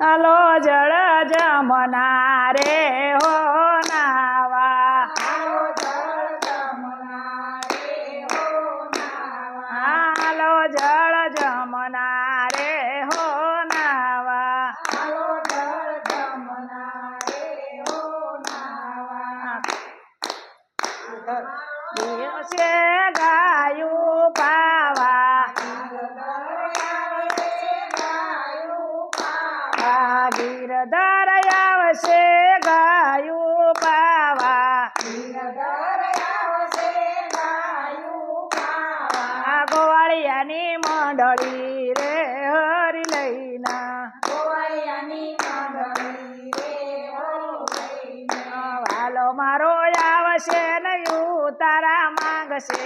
હાલો, જળ જમના રે હો નાવા. હાલો, જળ જમના રે હો નાવા. દિવસે ગાયું પાવા આ ગીરધર આવશે ગાયું પાવા ગોવાળિયાની મંડળી રે હરી લઈના વાલો મારો આવશે ને તારા માંગશે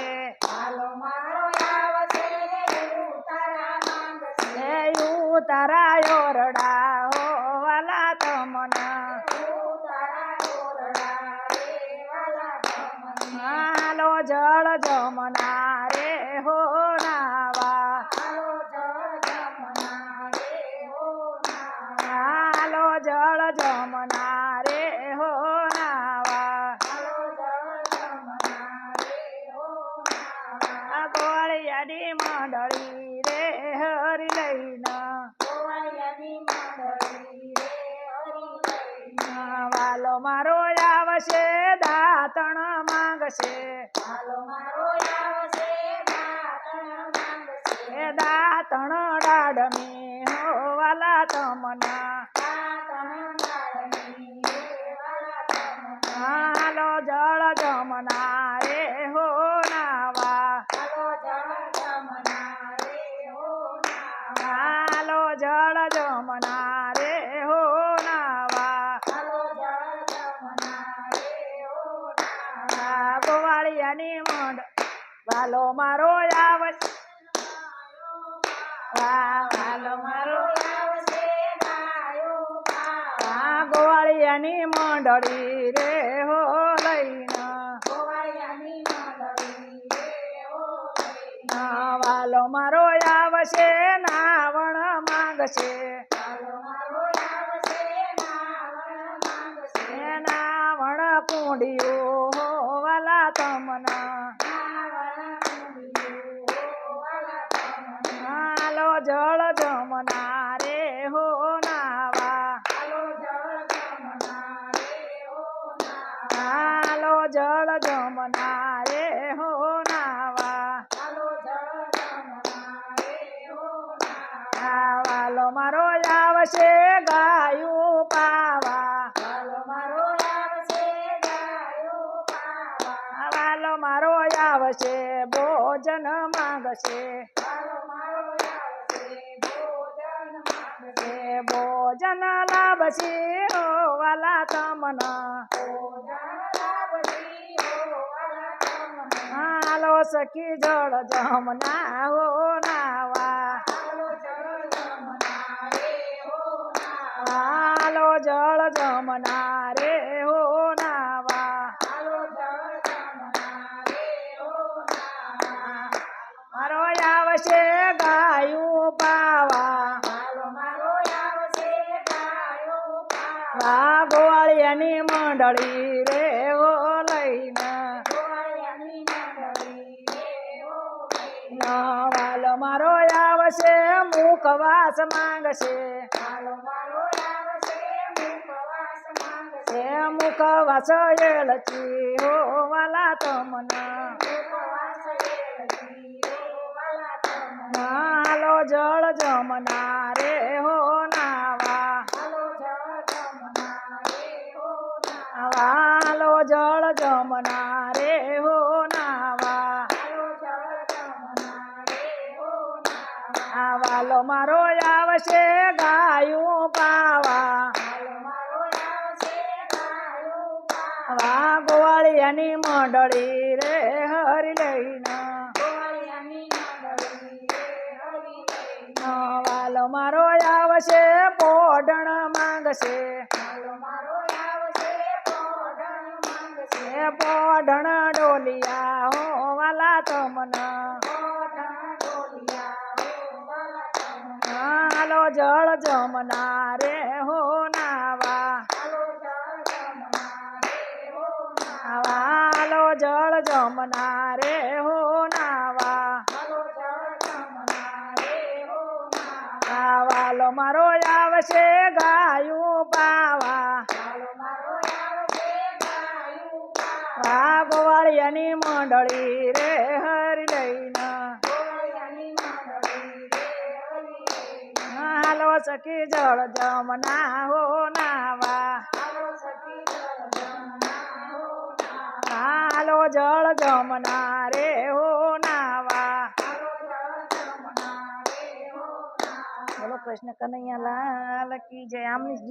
એ તારા યોરડા હો વાલા તમના હાલો જળ જમના રે હો નાવા. હાલો જળ જમના રે હો નાવા. ગોળિયાની મંડળી રે હરી લઈના મારો આવશે દાતણ માંગશે. એ દાતણ ડાડમી હો વાલા તમના. હાલો જળ જમના રે હો નાવા. હાલો જળ જમના રે હો નાવા આ વાલો મારો આવશે વાલો મારો ગોવાળિયાની મંડળી રે હો લઈના વાલો મારો આવશે નાવણ માંગશે નાવણ કુંડિયું હો વાલા તમના હાલો જળ જમના રે હો નાવા. હાલો જળ જમના રે હો નાવા. વાલો મારો આવશે ગાયું પાવા. વાલો મારો આવશે ભોજન માંગશે. ભોજન લાભશે હો વાલા તમના હાલો સખી જળ જમના હો નાવા હાલો જળ જમના રે હો નાવા મારો આવશે ગાયું પાવા વા ગોવાળિયાની મંડળી રે ઓ લઈને. વાલ મારો આવશે મુખવાસ માંગશે. એ મુખવાસ એળચી હો વાલા તમના. હાલો જળ જમના રે હો નાવા વાલો જળ જમના રે હો નાવા. વાલો મારો આવશે ગાયું પાવા. વા ગોવાળિયાની મંડળી રે હરી લઈના. વાલો મારો આવશે પોઢણ માંગશે. એ પોઢણ ડોલિયા હો વાલા તમના. હાલો જળ જમના રે હો નાવા. હાલો જળ જમના રે હો નાવા. આવાલો મારો આવશે ગાયું પાવા હાલો મારો આવશે ગાયું પાવા આ ગોવાળિયાની મંડળી રે હરી લઈને. હાલો સખી જળ જમના હો નાવા. હાલો જળ જમના રે હો નાવા. બોલો કૃષ્ણ કનૈયા લાલ કી જય. આમની